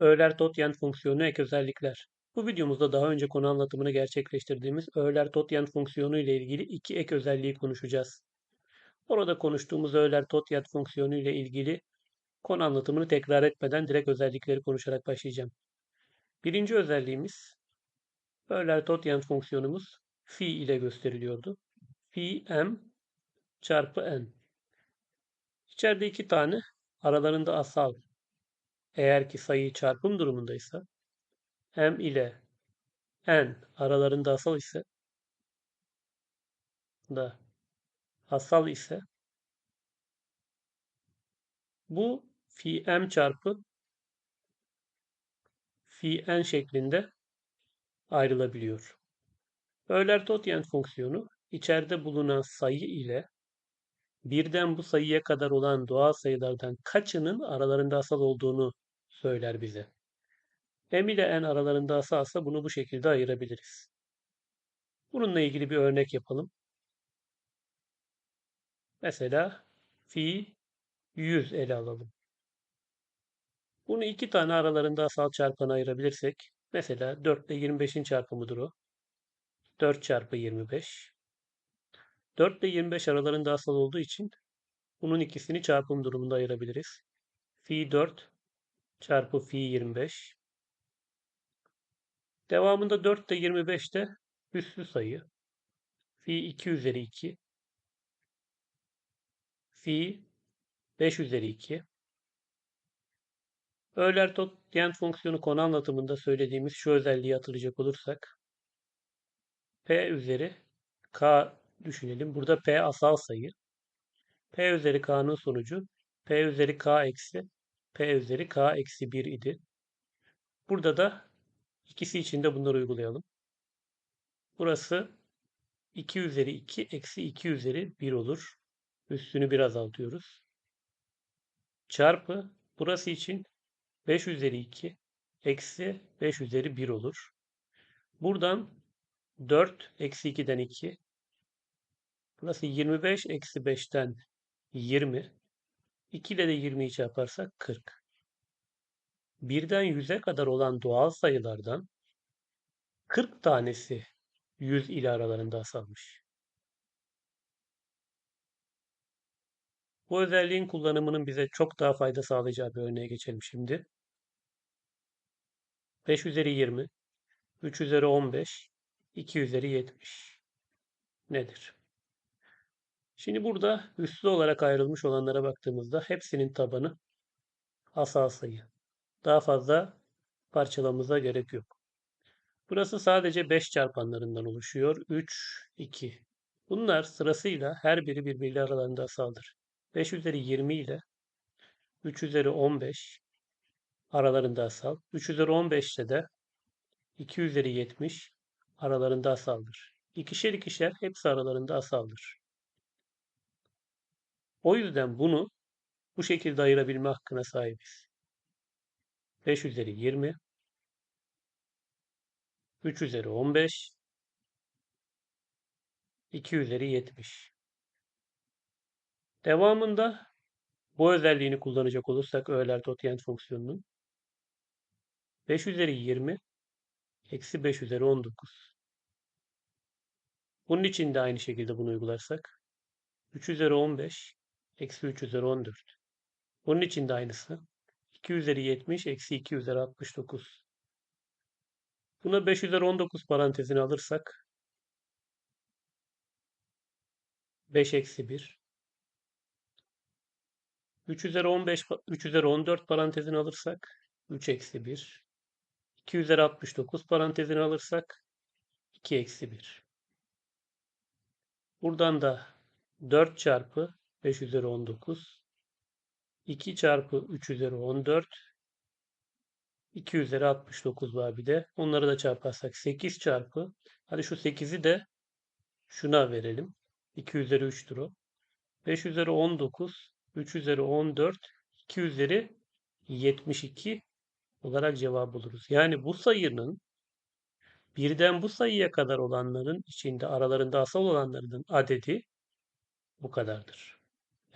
Euler-Totyen fonksiyonu ek özellikler. Bu videomuzda daha önce konu anlatımını gerçekleştirdiğimiz Euler-Totyen fonksiyonu ile ilgili iki ek özelliği konuşacağız. Orada konuştuğumuz Euler-Totyen fonksiyonu ile ilgili konu anlatımını tekrar etmeden direkt özellikleri konuşarak başlayacağım. Birinci özelliğimiz Euler-Totyen fonksiyonumuz phi ile gösteriliyordu. Phi m çarpı n. İçeride iki tane aralarında asal eğer ki sayı çarpım durumundaysa m ile n aralarında asal ise da asal ise bu phi m çarpı phi n şeklinde ayrılabiliyor. Euler-Totyen fonksiyonu içeride bulunan sayı ile birden bu sayıya kadar olan doğal sayılardan kaçının aralarında asal olduğunu söyler bize. M ile N aralarında asalsa bunu bu şekilde ayırabiliriz. Bununla ilgili bir örnek yapalım. Mesela fi 100 ele alalım. Bunu iki tane aralarında asal çarpana ayırabilirsek, mesela 4 ile 25'in çarpımıdır o. 4 çarpı 25. 4 ile 25 aralarında asal olduğu için bunun ikisini çarpım durumunda ayırabiliriz. Fi 4 çarpı fi 25. Devamında 4 ile 25 de üslü sayı. Fi 2 üzeri 2. Fi 5 üzeri 2. Euler-Totyen fonksiyonu konu anlatımında söylediğimiz şu özelliği hatırlayacak olursak P üzeri K düşünelim. Burada P asal sayı. P üzeri K'nın sonucu P üzeri K eksi P üzeri K eksi 1 idi. Burada da ikisi için de bunları uygulayalım. Burası 2 üzeri 2 eksi 2 üzeri 1 olur. Üstünü bir azaltıyoruz. Çarpı burası için 5 üzeri 2 eksi 5 üzeri 1 olur. Buradan 4 eksi 2'den 2. Burası 25 eksi 5'ten 20. 2 ile de 20'yi çarparsak 40. Birden 100'e kadar olan doğal sayılardan 40 tanesi 100 ile aralarında asalmış. Bu özelliğin kullanımının bize çok daha fayda sağlayacağı bir örneğe geçelim şimdi. 5 üzeri 20, 3 üzeri 15, 2 üzeri 70 nedir? Şimdi burada üslü olarak ayrılmış olanlara baktığımızda hepsinin tabanı asal sayı. Daha fazla parçalamamıza gerek yok. Burası sadece 5 çarpanlarından oluşuyor. 3, 2. Bunlar sırasıyla her biri birbiriyle aralarında asaldır. 5 üzeri 20 ile 3 üzeri 15 aralarında asal. 3 üzeri 15 ile de 2 üzeri 70 aralarında asaldır. İkişer ikişer hepsi aralarında asaldır. O yüzden bunu bu şekilde ayırabilme hakkına sahibiz. 5 üzeri 20 3 üzeri 15 2 üzeri 70 Devamında bu özelliğini kullanacak olursak Euler-Totyen fonksiyonunun 5 üzeri 20 eksi 5 üzeri 19 bunun için de aynı şekilde bunu uygularsak 3 üzeri 15 eksi 3 üzeri 14 bunun için de aynısı. 2 üzeri 70 eksi 2 üzeri 69 Buna 5 üzeri 19 parantezini alırsak 5 eksi 1 3 üzeri 15 3 üzeri 14 parantezini alırsak 3 eksi 1 2 üzeri 69 parantezini alırsak 2 eksi 1 Buradan da 4 çarpı 5 üzeri 19 2 çarpı 3 üzeri 14 2 üzeri 69 var bir de. Onları da çarparsak 8 çarpı. Hadi şu 8'i de şuna verelim. 2 üzeri 3'tür o. 5 üzeri 19, 3 üzeri 14, 2 üzeri 72 olarak cevap buluruz. Yani bu sayının birden bu sayıya kadar olanların içinde aralarında asal olanların adedi bu kadardır.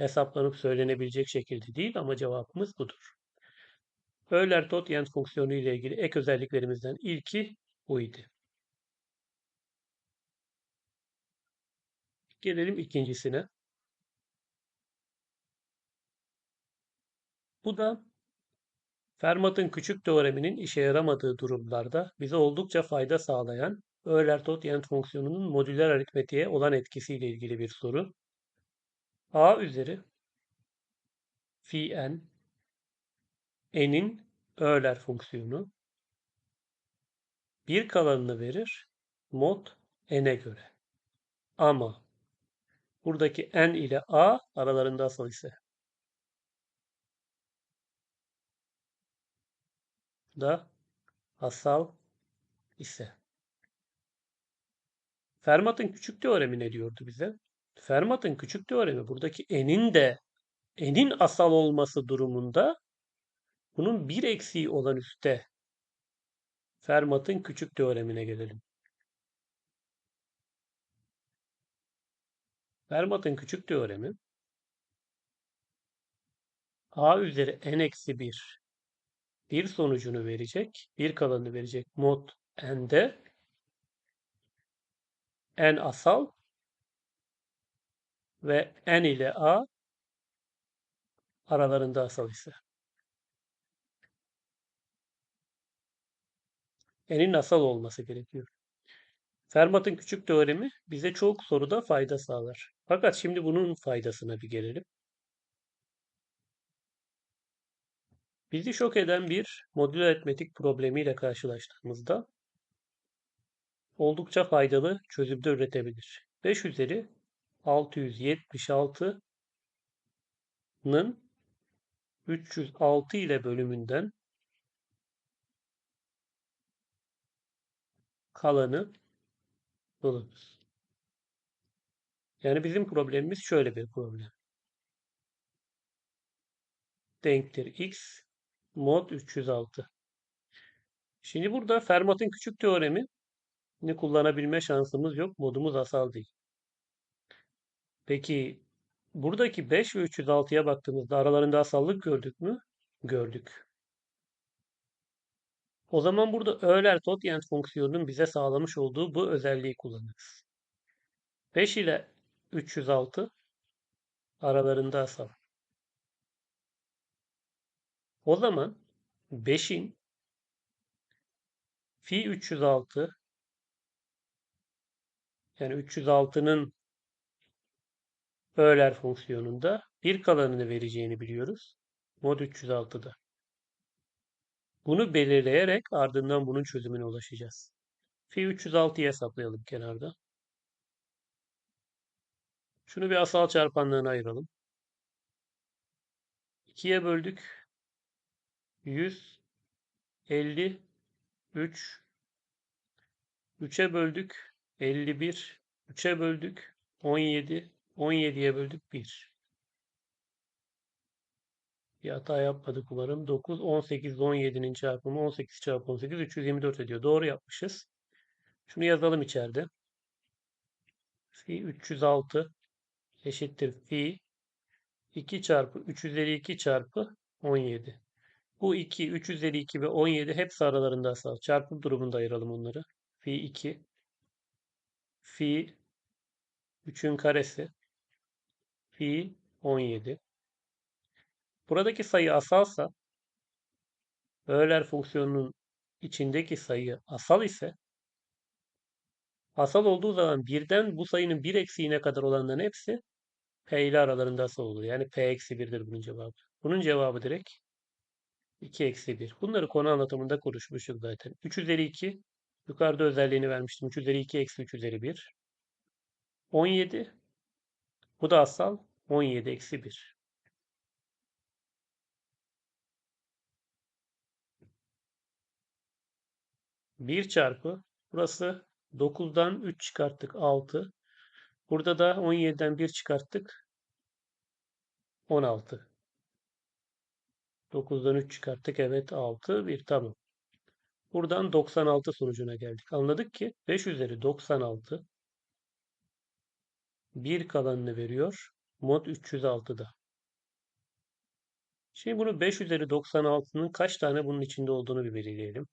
Hesaplanıp söylenebilecek şekilde değil ama cevabımız budur. Euler Totient fonksiyonu ile ilgili ek özelliklerimizden ilki bu idi. Gelelim ikincisine. Bu da Fermat'ın küçük teoreminin işe yaramadığı durumlarda bize oldukça fayda sağlayan Euler-Totient fonksiyonunun modüler aritmetiğe olan etkisiyle ilgili bir soru. A üzeri phi n n'in Euler fonksiyonu bir kalanını verir mod n'e göre. Ama buradaki n ile a aralarında asal ise da asal ise. Fermat'ın küçük teoremi ne diyordu bize? Fermat'ın küçük teoremi buradaki n'in de n'in asal olması durumunda bunun bir eksiği olan üstte Fermat'ın küçük teoremine gelelim. Fermat'ın küçük teoremi a üzeri n eksi 1 bir sonucunu verecek, bir kalanını verecek mod n'de n asal ve n ile a aralarında asal ise. n'in asal olması gerekiyor. Fermat'ın küçük teoremi bize çok soruda fayda sağlar. Fakat şimdi bunun faydasına bir gelelim. Bizi şok eden bir modüler aritmetik problemiyle karşılaştığımızda oldukça faydalı çözümde üretebilir. 5 üzeri 676'nın 306 ile bölümünden kalanı bulunuz. Yani bizim problemimiz şöyle bir problem. Denktir x mod 306. Şimdi burada Fermat'ın küçük teoremi kullanabilme şansımız yok. Modumuz asal değil. Peki buradaki 5 ve 306'ya baktığımızda aralarında asallık gördük mü? Gördük. O zaman burada Euler Totient fonksiyonunun bize sağlamış olduğu bu özelliği kullanırız. 5 ile 306 aralarında asal. O zaman 5'in fi 306 yani 306'nın Euler fonksiyonunda bir kalanını vereceğini biliyoruz. Mod 306'da. Bunu belirleyerek ardından bunun çözümüne ulaşacağız. Fi 306'yı hesaplayalım kenarda. Şunu bir asal çarpanlığına ayıralım. 2'ye böldük. 100 50 3 3'e böldük 51 3'e böldük 17 17'ye böldük 1 bir hata yapmadık umarım. 9, 18, 17'nin çarpımı 18 çarpı 18, 324 ediyor. Doğru yapmışız. Şunu yazalım içeride. Fi 306 eşittir fi 2 çarpı 3 üzeri 2 çarpı 17. Bu 2, 3 üzeri 2 ve 17 hepsi aralarında asal. Çarpım durumunda ayıralım onları. Fi 2. Fi 3'ün karesi. Fi 17. Buradaki sayı asalsa Euler fonksiyonunun içindeki sayı asal ise asal olduğu zaman birden bu sayının bir eksiğine kadar olanların hepsi P ile aralarında asal olur. Yani P eksi 1'dir bunun cevabı. Bunun cevabı direkt 2 eksi 1. Bunları konu anlatımında konuşmuştuk zaten. 3 üzeri 2 yukarıda özelliğini vermiştim. 3 üzeri 2 eksi 3 üzeri 1. 17 bu da asal 17 eksi 1. Bir çarpı burası 9'dan 3 çıkarttık 6. Burada da 17'den 1 çıkarttık 16. 9'dan 3 çıkarttık. Evet 6. 1 tamam. Buradan 96 sonucuna geldik. Anladık ki 5 üzeri 96 bir kalanını veriyor. Mod 306'da. Şimdi bunu 5 üzeri 96'nın kaç tane bunun içinde olduğunu bir belirleyelim.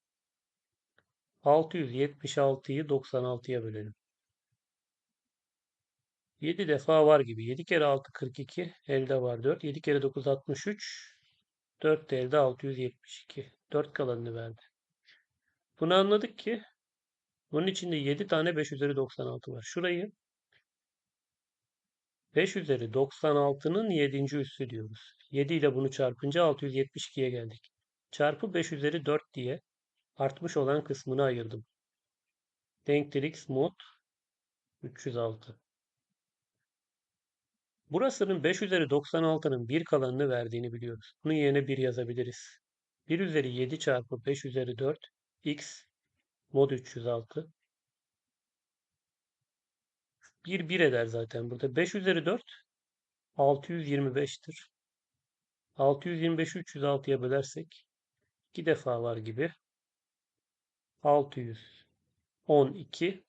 676'yı 96'ya bölelim. 7 defa var gibi. 7 kere 6 42. Elde var 4. 7 kere 9 63. 4 de elde 672. 4 kalanını verdi. Bunu anladık ki bunun içinde 7 tane 5 üzeri 96 var. Şurayı 5 üzeri 96'nın 7. üssü diyoruz. 7 ile bunu çarpınca 672'ye geldik. Çarpı 5 üzeri 4 diye artmış olan kısmını ayırdım. Denklik mod 306. Burasının 5 üzeri 96'nın 1 kalanını verdiğini biliyoruz. Bunun yerine 1 yazabiliriz. 1 üzeri 7 çarpı 5 üzeri 4 x mod 306. 1 1 eder zaten burada. 5 üzeri 4 625'tir. 625'i 306'ya bölersek 2 defa var gibi. 612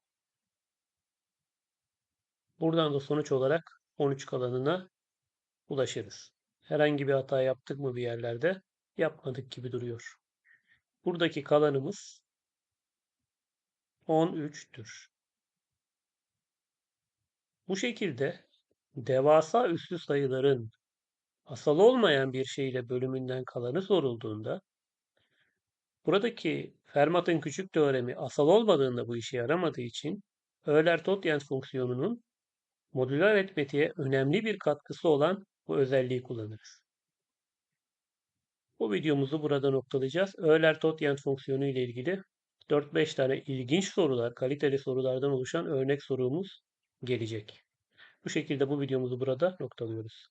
Buradan da sonuç olarak 13 kalanına ulaşırız. Herhangi bir hata yaptık mı bir yerlerde? Yapmadık gibi duruyor. Buradaki kalanımız 13'tür. Bu şekilde devasa üslü sayıların asal olmayan bir şeyle bölümünden kalanı sorulduğunda buradaki Fermat'ın küçük teoremi asal olmadığında bu işe yaramadığı için Euler-Totjens fonksiyonunun modüler aritmetiğe önemli bir katkısı olan bu özelliği kullanırız. Bu videomuzu burada noktalayacağız. Euler-Totjens fonksiyonu ile ilgili 4-5 tane ilginç sorular, kaliteli sorulardan oluşan örnek sorumuz gelecek. Bu şekilde bu videomuzu burada noktalıyoruz.